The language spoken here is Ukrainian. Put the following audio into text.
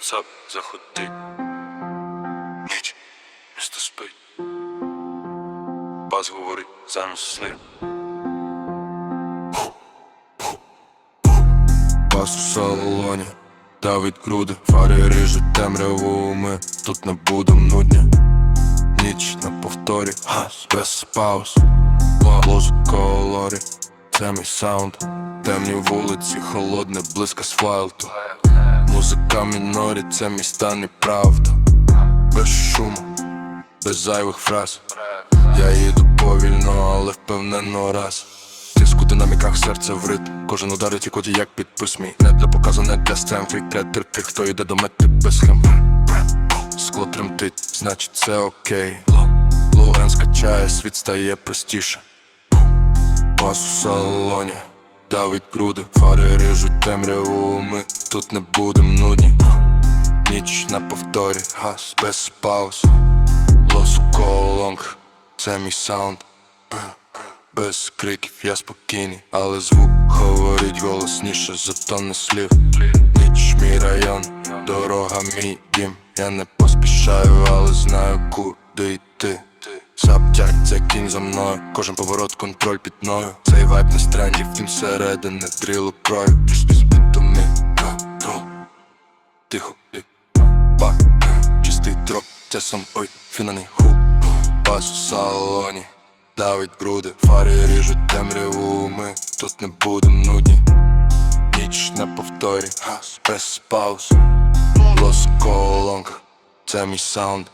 сап заходи. Ніч, місто спить. Бас говорить замість сни. Бас у салоні, Давид груди, фари ріжуть темряву, ми тут не будем нудні. Ніч на повторі, газ без пауз, лозу колорі, це мій саунд, темні вулиці, холодне близько асфальту. Музика мінорі, це мій стан і. Без шуму, без зайвих фраз. Я їду повільно, але впевнено раз. Тиску динаміках серце в ритм. Кожен удар ті коді як підпис мій. Не для показу, не для сцен Фрікретер тих, хто йде до мети без схем Скло тремтить, значить це окей. Луген скачає, світ стає простіше. Бас у салоні Давить груди, фари ріжуть темряву Ми тут не будем нудні Ніч на повторі, газ без пауз Лос колонг, це мій саунд без криків я спокійний, але звук говорить голосніше за тонни слів. Ніч мій район, дорога мій дім. Я не поспішаю, але знаю, куди йти. Саптяк, це кінь за мною, кожен поворот, контроль під мною. Цей вайб не стрендів, він всередини дрілу крою. Спітомі, тихо, і бак, чистий дроп, це сам ой, фінальний хук. Бас у салоні, давить груди, фари ріжуть темряву, ми тут не будем нудні. Ніч на повторі, без пауз, лос колонг, це мій саунд.